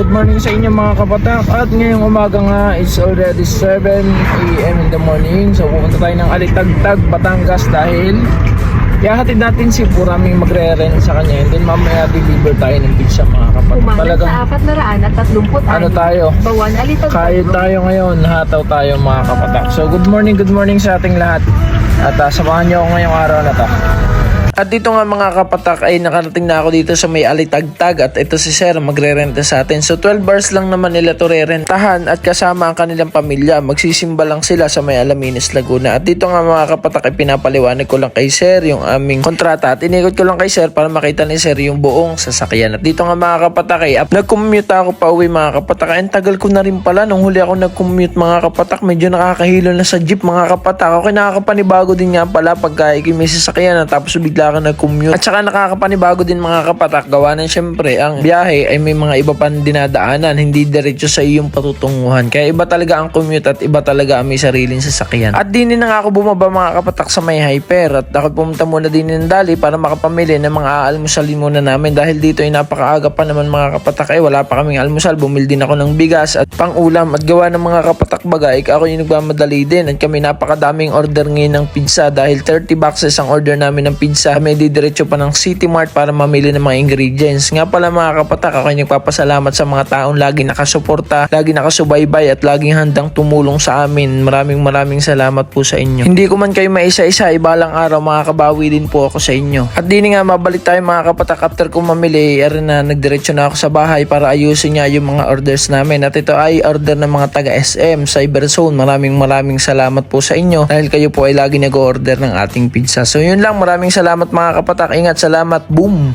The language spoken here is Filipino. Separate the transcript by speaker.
Speaker 1: good morning sa inyo mga kapatak At ngayong umaga nga it's already 7 a.m. in the morning. So pupunta tayo ng Alitagtag, Batangas dahil Ihahatid natin si Puraming magre-rent sa kanya. And then mamaya deliver tayo ng pizza mga kapatak
Speaker 2: Umangat
Speaker 1: Talagang
Speaker 2: sa apat na raan at tatlumput
Speaker 1: ano tayo?
Speaker 2: Bawan alitag
Speaker 1: Kayo tayo ngayon, hataw tayo mga kapatak So good morning, good morning sa ating lahat At uh, samahan niyo ako ngayong araw na to at dito nga mga kapatak ay nakarating na ako dito sa may alitagtag at ito si Sir magre-renta sa atin. So 12 bars lang naman nila to re-rentahan at kasama ang kanilang pamilya. Magsisimba lang sila sa may Alamines, Laguna. At dito nga mga kapatak ay pinapaliwanag ko lang kay Sir yung aming kontrata at inikot ko lang kay Sir para makita ni Sir yung buong sasakyan. At dito nga mga kapatak ay nag-commute ako pa uwi mga kapatak. Ang tagal ko na rin pala nung huli ako nag-commute mga kapatak. Medyo nakakahilo na sa jeep mga kapatak. Okay nakakapanibago din nga pala pagka ikay may sasakyan na tapos bigla ka nag-commute. At saka nakakapanibago din mga kapatak. Gawa ng syempre ang biyahe ay may mga iba pang dinadaanan. Hindi diretso sa iyong patutunguhan. Kaya iba talaga ang commute at iba talaga ang may sariling sasakyan. At din na nga ako bumaba mga kapatak sa may hyper. At ako pumunta muna din ng Dali para makapamili ng mga aalmusalin muna namin. Dahil dito ay napakaaga pa naman mga kapatak. Ay wala pa kaming almusal. Bumili din ako ng bigas at pang ulam. At gawa ng mga kapatak bagay. Ako yung nagmamadali din. At kami napakadaming order ngayon ng pizza. Dahil 30 boxes ang order namin ng pizza. Kami didiretso pa ng City Mart para mamili ng mga ingredients. Nga pala mga kapatak, ako nagpapasalamat sa mga taong lagi nakasuporta, lagi nakasubaybay at laging handang tumulong sa amin. Maraming maraming salamat po sa inyo. Hindi ko man kayo maisa-isa, ibalang araw makakabawi din po ako sa inyo. At di nga mabalik tayo mga kapatak after ko mamili, erin na nagdiretso na ako sa bahay para ayusin niya yung mga orders namin. At ito ay order ng mga taga SM, Cyberzone. Maraming maraming salamat po sa inyo dahil kayo po ay lagi nag-order ng ating pizza. So yun lang, maraming salamat mga kapatak. Ingat, salamat. Boom!